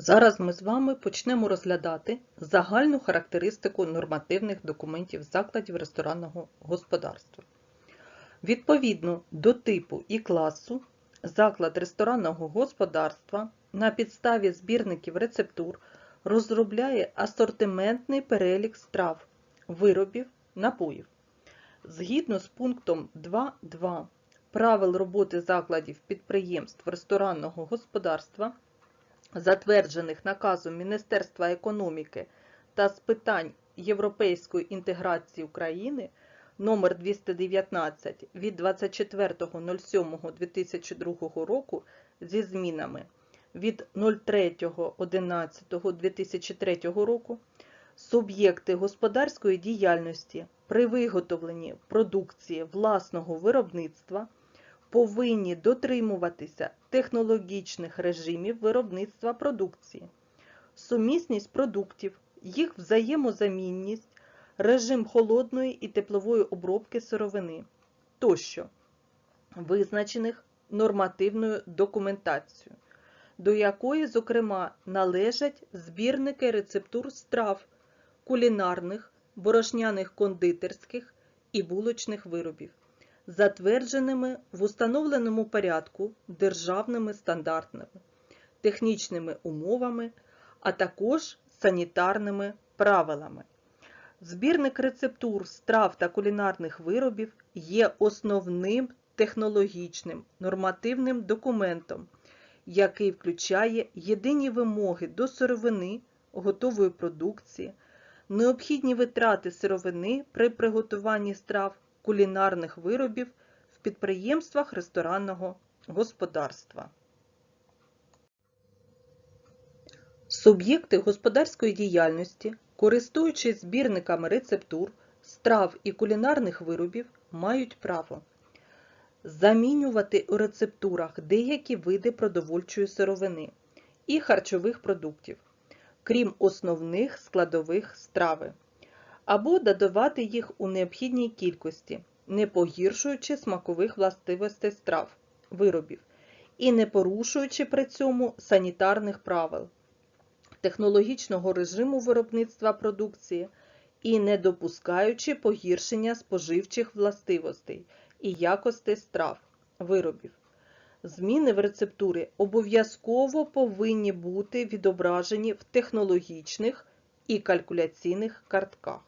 Зараз ми з вами почнемо розглядати загальну характеристику нормативних документів закладів ресторанного господарства. Відповідно до типу і класу, заклад ресторанного господарства на підставі збірників рецептур розробляє асортиментний перелік страв, виробів, напоїв. Згідно з пунктом 2.2 правил роботи закладів підприємств ресторанного господарства, затверджених наказом Міністерства економіки та з питань європейської інтеграції України номер 219 від 24.07.2002 року зі змінами від 03.11.2003 року суб'єкти господарської діяльності при виготовленні продукції власного виробництва повинні дотримуватися технологічних режимів виробництва продукції, сумісність продуктів, їх взаємозамінність, режим холодної і теплової обробки сировини тощо, визначених нормативною документацією, до якої, зокрема, належать збірники рецептур страв, кулінарних, борошняних кондитерських і булочних виробів затвердженими в установленому порядку державними стандартами, технічними умовами, а також санітарними правилами. Збірник рецептур страв та кулінарних виробів є основним технологічним нормативним документом, який включає єдині вимоги до сировини, готової продукції, необхідні витрати сировини при приготуванні страв кулінарних виробів в підприємствах ресторанного господарства. Суб'єкти господарської діяльності, користуючись збірниками рецептур, страв і кулінарних виробів, мають право замінювати у рецептурах деякі види продовольчої сировини і харчових продуктів, крім основних складових страви або додавати їх у необхідній кількості, не погіршуючи смакових властивостей страв, виробів і не порушуючи при цьому санітарних правил, технологічного режиму виробництва продукції і не допускаючи погіршення споживчих властивостей і якостей страв, виробів. Зміни в рецептурі обов'язково повинні бути відображені в технологічних і калькуляційних картках.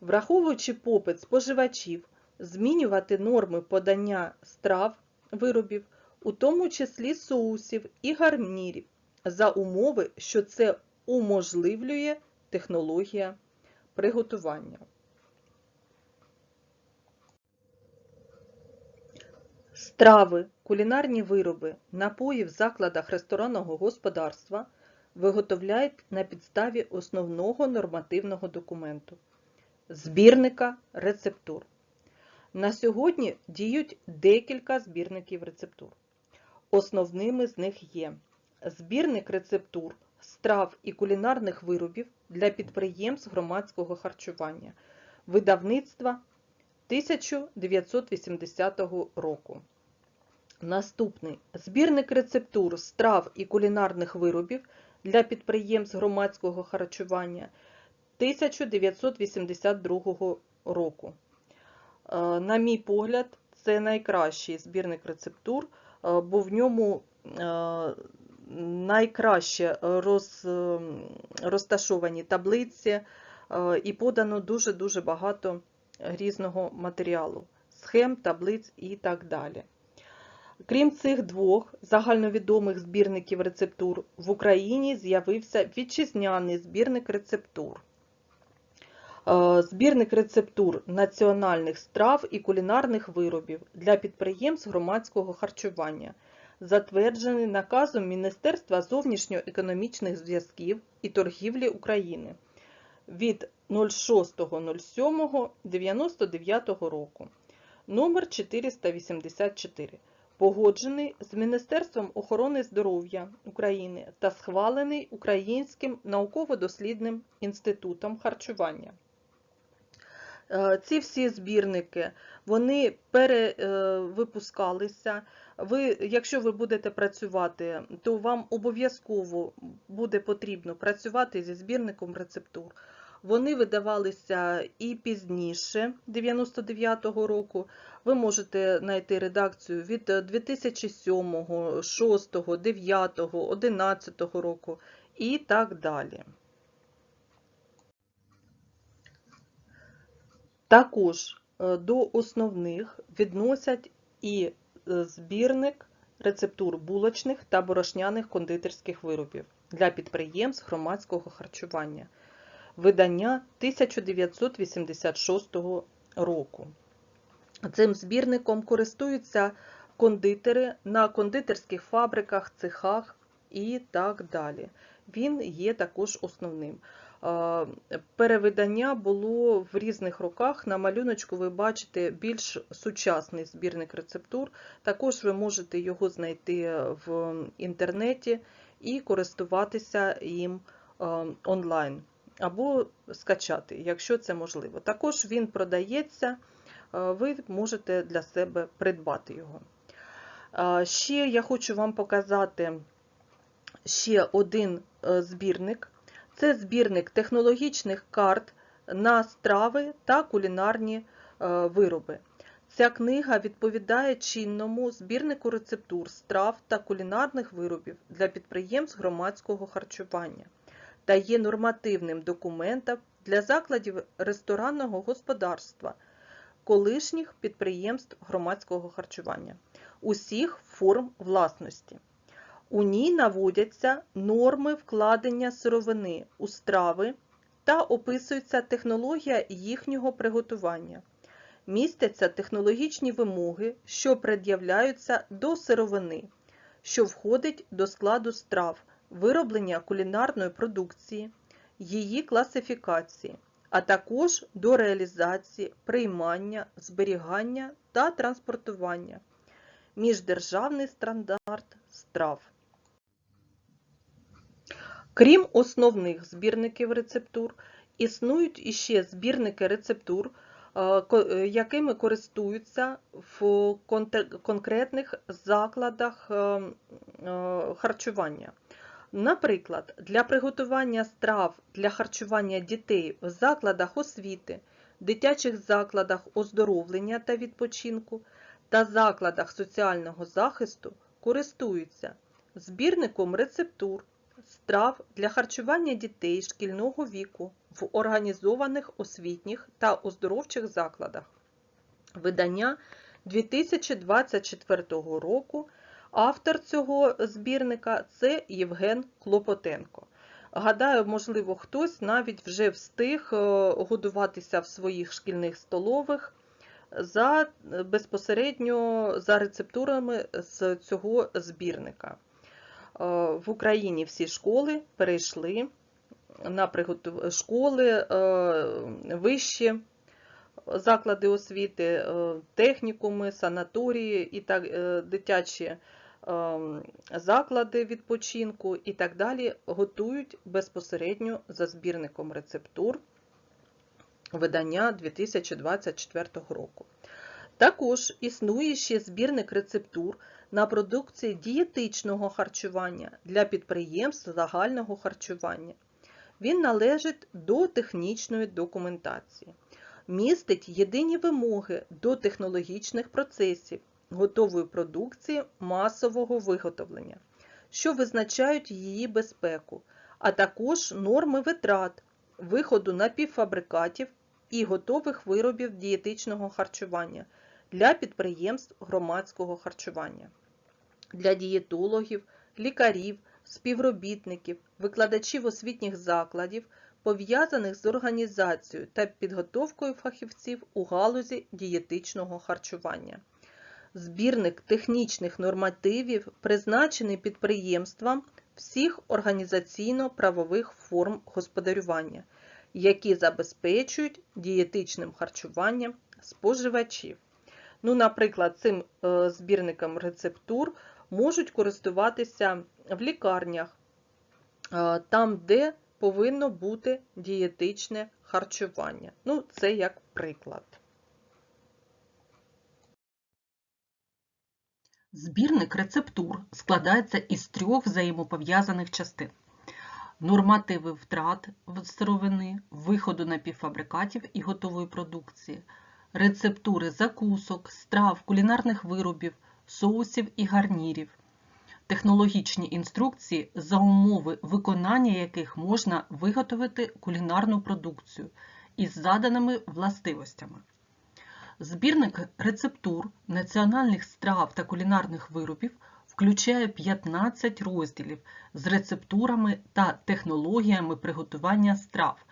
Враховуючи попит споживачів, змінювати норми подання страв, виробів, у тому числі соусів і гарнірів, за умови, що це уможливлює технологія приготування. Страви, кулінарні вироби, напої в закладах ресторанного господарства виготовляють на підставі основного нормативного документу збірника рецептур. На сьогодні діють декілька збірників рецептур. Основними з них є збірник рецептур страв і кулінарних виробів для підприємств громадського харчування видавництва 1980 року. Наступний збірник рецептур страв і кулінарних виробів для підприємств громадського харчування 1982 року. Е, на мій погляд, це найкращий збірник рецептур, е, бо в ньому е, найкраще роз, розташовані таблиці і подано дуже-дуже багато різного матеріалу, схем, таблиць і так далі. Крім цих двох загальновідомих збірників рецептур, в Україні з'явився вітчизняний збірник рецептур. Е, збірник рецептур національних страв і кулінарних виробів для підприємств громадського харчування, затверджений наказом Міністерства зовнішньоекономічних зв'язків і торгівлі України від 06.07.99 року. Номер 484 погоджений з Міністерством охорони здоров'я України та схвалений Українським науково-дослідним інститутом харчування. Е, Ці всі збірники вони перевипускалися. Ви, якщо ви будете працювати, то вам обов'язково буде потрібно працювати зі збірником рецептур. Вони видавалися і пізніше, 99-го року. Ви можете знайти редакцію від 2007, 6, 9, 11 року і так далі. Також е, до основних відносять і е, збірник рецептур булочних та борошняних кондитерських виробів для підприємств громадського харчування. Видання 1986 року. Цим збірником користуються кондитери на кондитерських фабриках, цехах і так далі. Він є також основним. Е, Перевидання було в різних роках. На малюночку ви бачите більш сучасний збірник рецептур. Також ви можете його знайти в інтернеті і користуватися їм е, онлайн або скачати, якщо це можливо. Також він продається, е, ви можете для себе придбати його. Ще я хочу вам показати ще один збірник. Це збірник технологічних карт на страви та кулінарні е, вироби. Ця книга відповідає чинному збірнику рецептур страв та кулінарних виробів для підприємств громадського харчування та є нормативним документом для закладів ресторанного господарства, колишніх підприємств громадського харчування, усіх форм власності. У ній наводяться норми вкладення сировини у страви та описується технологія їхнього приготування. Містяться технологічні вимоги, що пред'являються до сировини, що входить до складу страв, вироблення кулінарної продукції, її класифікації, а також до реалізації, приймання, зберігання та транспортування. Міждержавний стандарт страв. Крім основних збірників рецептур, існують іще збірники рецептур, е, е, якими користуються в конкретних закладах е, харчування. Наприклад, для приготування страв для харчування дітей в закладах освіти, дитячих закладах оздоровлення та відпочинку та закладах соціального захисту користуються збірником рецептур, страв для харчування дітей шкільного віку в організованих освітніх та оздоровчих закладах. Видання 2024 року. Автор цього збірника це Євген Клопотенко. Гадаю, можливо, хтось навіть вже встиг е, годуватися в своїх шкільних столових за безпосередньо за рецептурами з цього збірника. Е, В Україні всі школи перейшли на приготу... школи, е, вищі заклади освіти, е, технікуми, санаторії і так, дитячі заклади відпочинку і так далі готують безпосередньо за збірником рецептур видання 2024 року. Також існує ще збірник рецептур на продукції дієтичного харчування для підприємств загального харчування. Він належить до технічної документації, містить єдині вимоги до технологічних процесів готової продукції масового виготовлення, що визначають її безпеку, а також норми витрат, виходу напівфабрикатів і готових виробів дієтичного харчування для підприємств громадського харчування, для дієтологів, лікарів, співробітників, викладачів освітніх закладів, пов'язаних з організацією та підготовкою фахівців у галузі дієтичного харчування. Збірник технічних нормативів призначений підприємствам всіх організаційно-правових форм господарювання, які забезпечують дієтичним харчуванням споживачів. Ну, Наприклад, цим е, збірником рецептур можуть користуватися в лікарнях, е, там, де повинно бути дієтичне харчування. харчування. Ну, це як приклад. Збірник рецептур складається із трьох взаємопов'язаних частин. Нормативи втрат сировини, виходу напівфабрикатів і готової продукції, рецептури закусок, страв, кулінарних виробів, соусів і гарнірів, технологічні інструкції, за умови виконання яких можна виготовити кулінарну продукцію із заданими властивостями. Збірник рецептур національних страв та кулінарних виробів включає 15 розділів з рецептурами та технологіями приготування страв,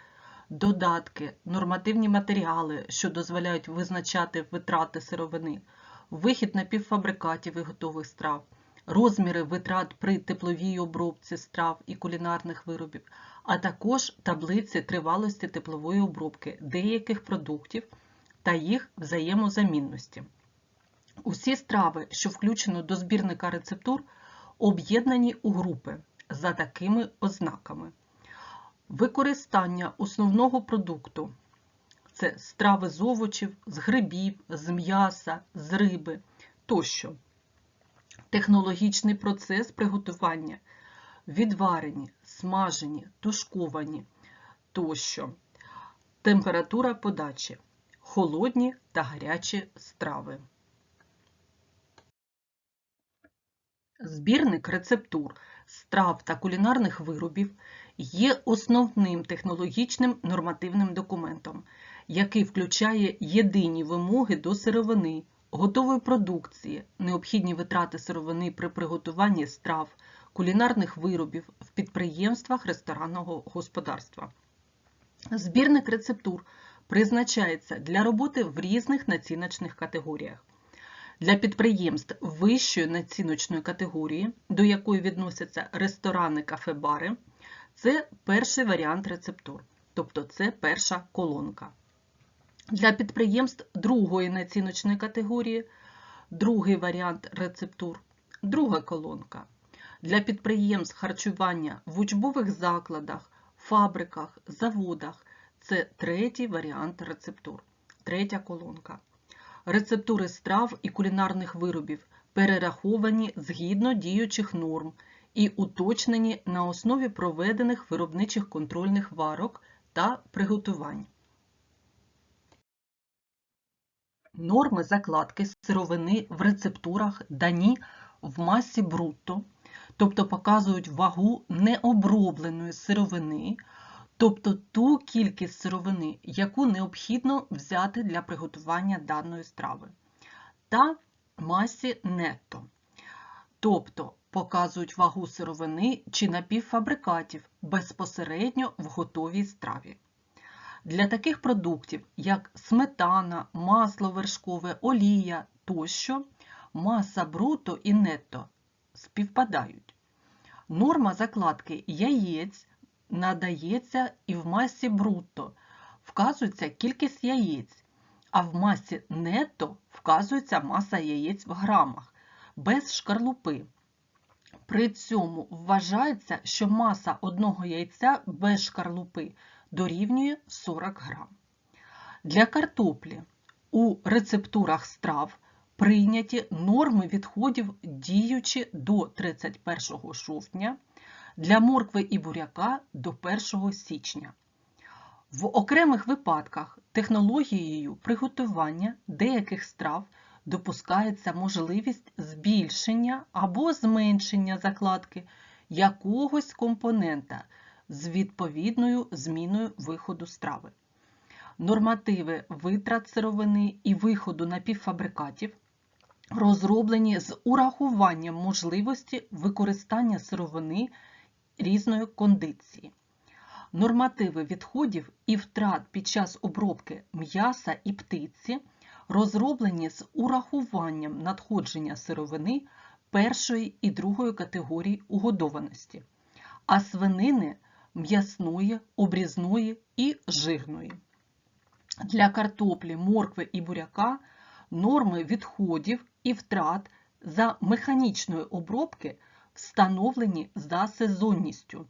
додатки, нормативні матеріали, що дозволяють визначати витрати сировини, вихід напівфабрикатів і готових страв, розміри витрат при тепловій обробці страв і кулінарних виробів, а також таблиці тривалості теплової обробки деяких продуктів та їх взаємозамінності. Усі страви, що включено до збірника рецептур, об'єднані у групи за такими ознаками. Використання основного продукту це страви з овочів, з грибів, з м'яса, з риби тощо. Технологічний процес приготування відварені, смажені, тушковані тощо. Температура подачі холодні та гарячі страви. Збірник рецептур, страв та кулінарних виробів є основним технологічним нормативним документом, який включає єдині вимоги до сировини, готової продукції, необхідні витрати сировини при приготуванні страв, кулінарних виробів в підприємствах ресторанного господарства. Збірник рецептур призначається для роботи в різних націночних категоріях. Для підприємств вищої націночної категорії, до якої відносяться ресторани, кафе-бари, це перший варіант рецептур, тобто це перша колонка. Для підприємств другої націночної категорії, другий варіант рецептур, друга колонка. Для підприємств харчування в учбових закладах, фабриках, заводах це третій варіант рецептур, третя колонка. Рецептури страв і кулінарних виробів перераховані згідно діючих норм і уточнені на основі проведених виробничих контрольних варок та приготувань. Норми закладки сировини в рецептурах дані в масі брутто, тобто показують вагу необробленої сировини, тобто ту кількість сировини, яку необхідно взяти для приготування даної страви, та масі нетто, тобто показують вагу сировини чи напівфабрикатів безпосередньо в готовій страві. Для таких продуктів, як сметана, масло вершкове, олія тощо, маса бруто і нетто співпадають. Норма закладки яєць надається і в масі брутто вказується кількість яєць, а в масі нетто вказується маса яєць в грамах, без шкарлупи. При цьому вважається, що маса одного яйця без шкарлупи дорівнює 40 грам. Для картоплі у рецептурах страв прийняті норми відходів діючі до 31 жовтня, для моркви і буряка до 1 січня. В окремих випадках технологією приготування деяких страв допускається можливість збільшення або зменшення закладки якогось компонента з відповідною зміною виходу страви. Нормативи витрат сировини і виходу напівфабрикатів розроблені з урахуванням можливості використання сировини різної кондиції. Нормативи відходів і втрат під час обробки м'яса і птиці розроблені з урахуванням надходження сировини першої і другої категорії угодованості, а свинини м'ясної, обрізної і жирної. Для картоплі, моркви і буряка норми відходів і втрат за механічної обробки встановлені за сезонністю,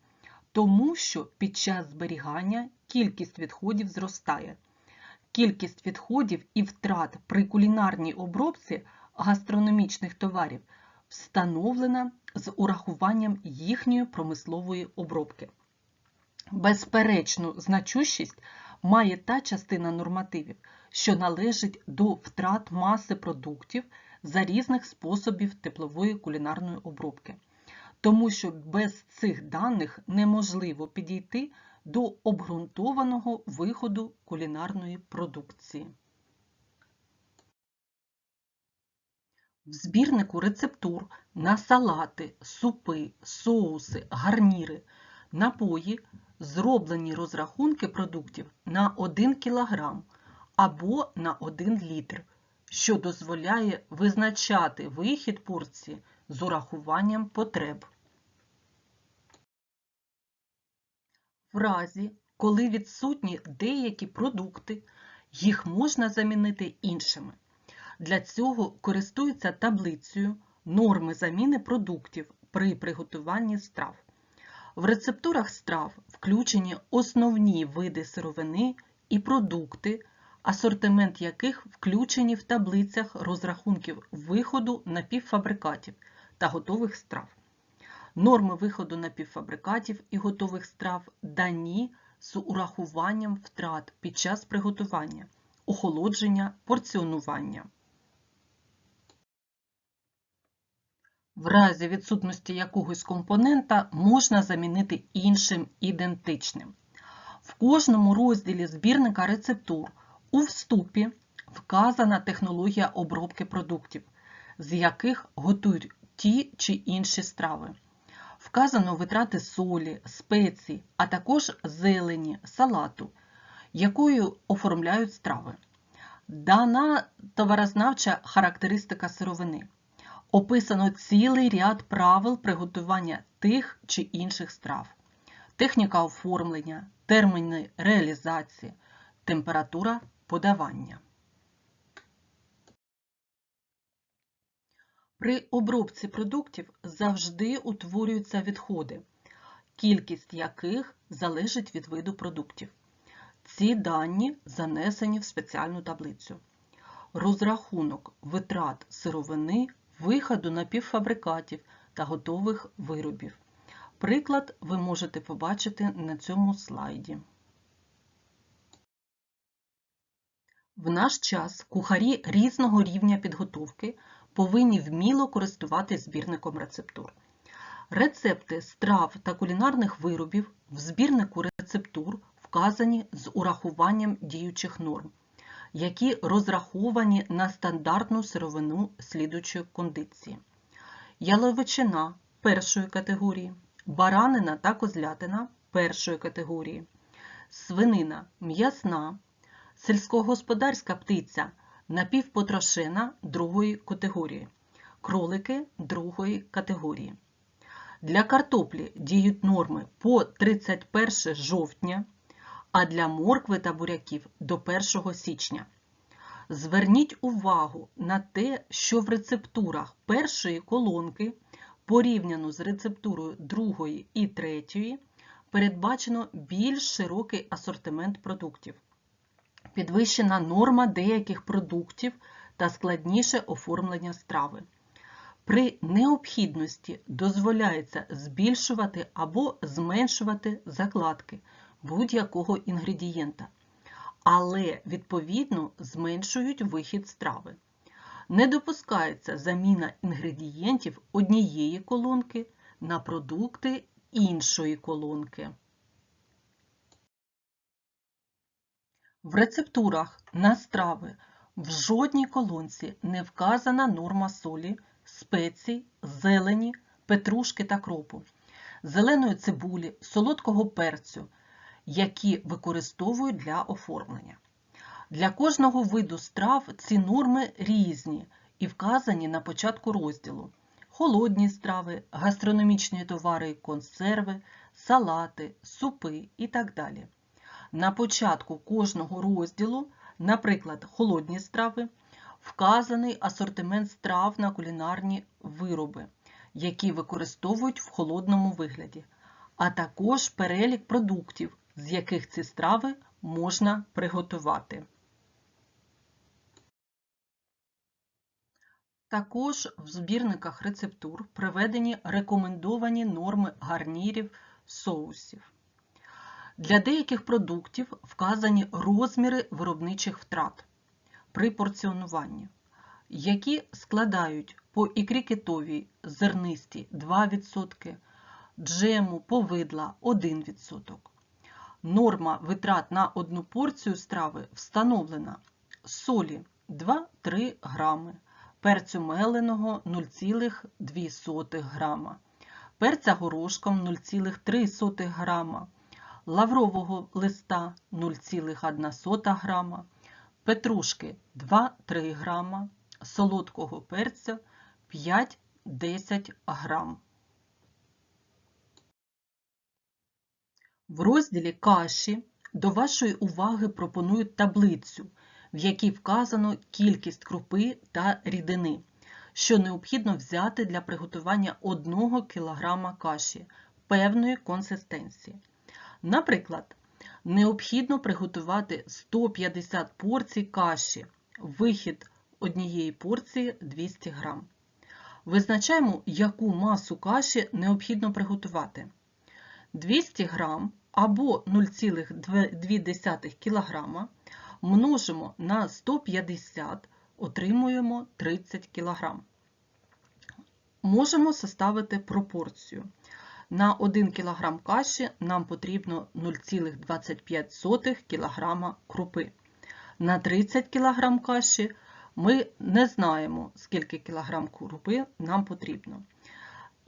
тому що під час зберігання кількість відходів зростає. Кількість відходів і втрат при кулінарній обробці гастрономічних товарів встановлена з урахуванням їхньої промислової обробки. Безперечну значущість має та частина нормативів, що належить до втрат маси продуктів за різних способів теплової кулінарної обробки, тому що без цих даних неможливо підійти до обґрунтованого виходу кулінарної продукції. В збірнику рецептур на салати, супи, соуси, гарніри, напої зроблені розрахунки продуктів на 1 кг або на 1 літр, що дозволяє визначати вихід порції з урахуванням потреб. В разі, коли відсутні деякі продукти, їх можна замінити іншими. Для цього користуються таблицею норми заміни продуктів при приготуванні страв. В рецептурах страв включені основні види сировини і продукти, асортимент яких включені в таблицях розрахунків виходу напівфабрикатів та готових страв. Норми виходу напівфабрикатів і готових страв дані з урахуванням втрат під час приготування, охолодження, порціонування. В разі відсутності якогось компонента можна замінити іншим ідентичним. В кожному розділі збірника рецептур у вступі вказана технологія обробки продуктів, з яких готують ті чи інші страви. Вказано витрати солі, спецій, а також зелені, салату, якою оформляють страви. Дана товарознавча характеристика сировини. Описано цілий ряд правил приготування тих чи інших страв, техніка оформлення, терміни реалізації, температура подавання. При обробці продуктів завжди утворюються відходи, кількість яких залежить від виду продуктів. Ці дані занесені в спеціальну таблицю. Розрахунок витрат сировини виходу напівфабрикатів та готових виробів. Приклад ви можете побачити на цьому слайді. В наш час кухарі різного рівня підготовки повинні вміло користуватись збірником рецептур. Рецепти страв та кулінарних виробів в збірнику рецептур вказані з урахуванням діючих норм які розраховані на стандартну сировину слідуючої кондиції. Яловичина першої категорії, баранина та козлятина першої категорії, свинина м'ясна, сільськогосподарська птиця напівпотрошена другої категорії, кролики другої категорії. Для картоплі діють норми по 31 жовтня а для моркви та буряків до 1 січня. Зверніть увагу на те, що в рецептурах першої колонки порівняно з рецептурою другої і третьої передбачено більш широкий асортимент продуктів, підвищена норма деяких продуктів та складніше оформлення страви. При необхідності дозволяється збільшувати або зменшувати закладки будь-якого інгредієнта, але, відповідно, зменшують вихід страви. Не допускається заміна інгредієнтів однієї колонки на продукти іншої колонки. В рецептурах на страви в жодній колонці не вказана норма солі, спецій, зелені, петрушки та кропу, зеленої цибулі, солодкого перцю, які використовують для оформлення. Для кожного виду страв ці норми різні і вказані на початку розділу. Холодні страви, гастрономічні товари, консерви, салати, супи і так далі. На початку кожного розділу, наприклад, холодні страви, вказаний асортимент страв на кулінарні вироби, які використовують в холодному вигляді, а також перелік продуктів, з яких ці страви можна приготувати. Також в збірниках рецептур приведені рекомендовані норми гарнірів соусів. Для деяких продуктів вказані розміри виробничих втрат при порціонуванні, які складають по ікрі китовій зернисті 2%, джему повидла 1%. Норма витрат на одну порцію страви встановлена солі 2-3 грами, перцю меленого 0,2 грама, перця горошком 0,3 грама, лаврового листа 0,1 грама, петрушки 2-3 грама, солодкого перця 5-10 грам. В розділі каші до вашої уваги пропонують таблицю, в якій вказано кількість крупи та рідини, що необхідно взяти для приготування 1 кг каші певної консистенції. Наприклад, необхідно приготувати 150 порцій каші, вихід однієї порції 200 г. Визначаємо, яку масу каші необхідно приготувати. 200 г або 0,2 кг множимо на 150, отримуємо 30 кг. Можемо составити пропорцію. На 1 кг каші нам потрібно 0,25 кг крупи. На 30 кг каші ми не знаємо, скільки кілограм крупи нам потрібно.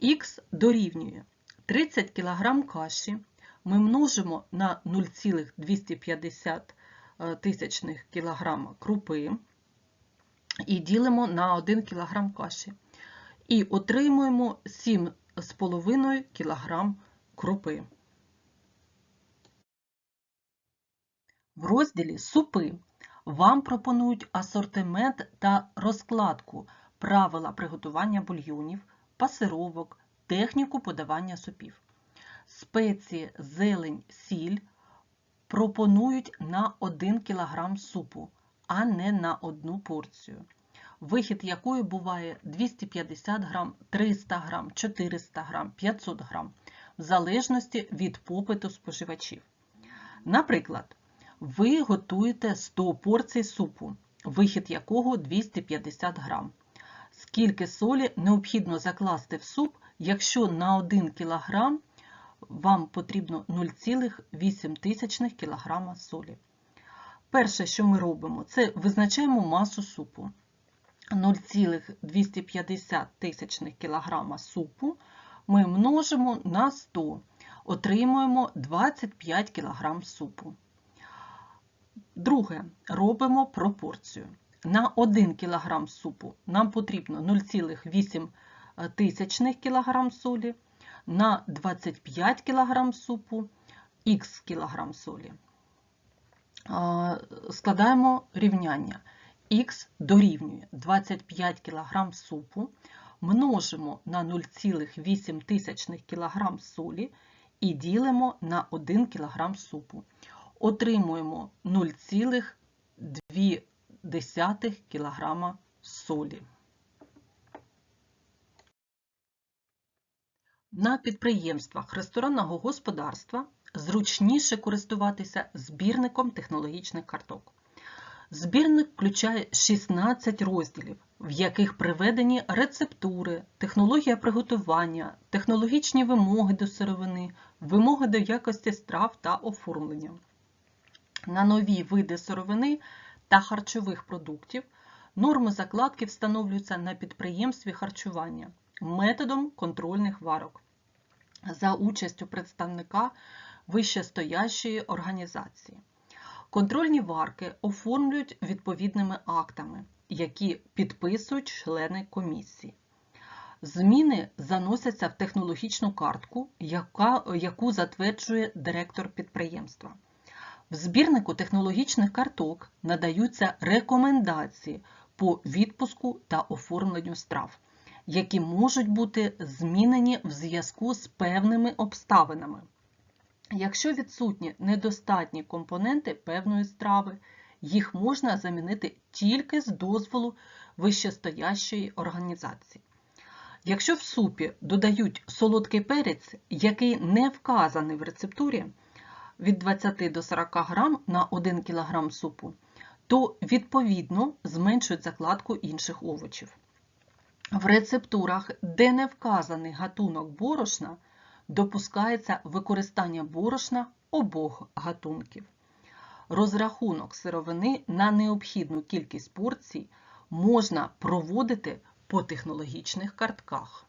Х дорівнює 30 кг каші ми множимо на 0,250 тисячних кілограма крупи і ділимо на 1 кг каші. І отримуємо 7,5 кг крупи. В розділі Супи вам пропонують асортимент та розкладку, правила приготування бульйонів, пасировок, техніку подавання супів. Спеції, зелень, сіль пропонують на 1 кг супу, а не на одну порцію, вихід якої буває 250 г, 300 г, 400 г, 500 г, в залежності від попиту споживачів. Наприклад, ви готуєте 100 порцій супу, вихід якого 250 г. Скільки солі необхідно закласти в суп, якщо на 1 кг вам потрібно 0,8 кг солі. Перше, що ми робимо, це визначаємо масу супу. 0,250 кг супу ми множимо на 100, отримуємо 25 кг супу. Друге, робимо пропорцію. На 1 кг супу нам потрібно 0,8 кг солі, на 25 кг супу х кг солі. Складаємо рівняння. Х дорівнює 25 кг супу, множимо на 0,8 кг солі і ділимо на 1 кг супу. Отримуємо 0,2 кг солі. На підприємствах ресторанного господарства зручніше користуватися збірником технологічних карток. Збірник включає 16 розділів, в яких приведені рецептури, технологія приготування, технологічні вимоги до сировини, вимоги до якості страв та оформлення. На нові види сировини та харчових продуктів норми закладки встановлюються на підприємстві харчування методом контрольних варок за участю представника вищестоящої організації. Контрольні варки оформлюють відповідними актами, які підписують члени комісії. Зміни заносяться в технологічну картку, яка, яку затверджує директор підприємства. В збірнику технологічних карток надаються рекомендації по відпуску та оформленню страв, які можуть бути змінені в зв'язку з певними обставинами. Якщо відсутні недостатні компоненти певної страви, їх можна замінити тільки з дозволу вищестоящої організації. Якщо в супі додають солодкий перець, який не вказаний в рецептурі від 20 до 40 грам на 1 кг супу, то відповідно зменшують закладку інших овочів. В рецептурах, де не вказаний гатунок борошна, допускається використання борошна обох гатунків. Розрахунок сировини на необхідну кількість порцій можна проводити по технологічних картках.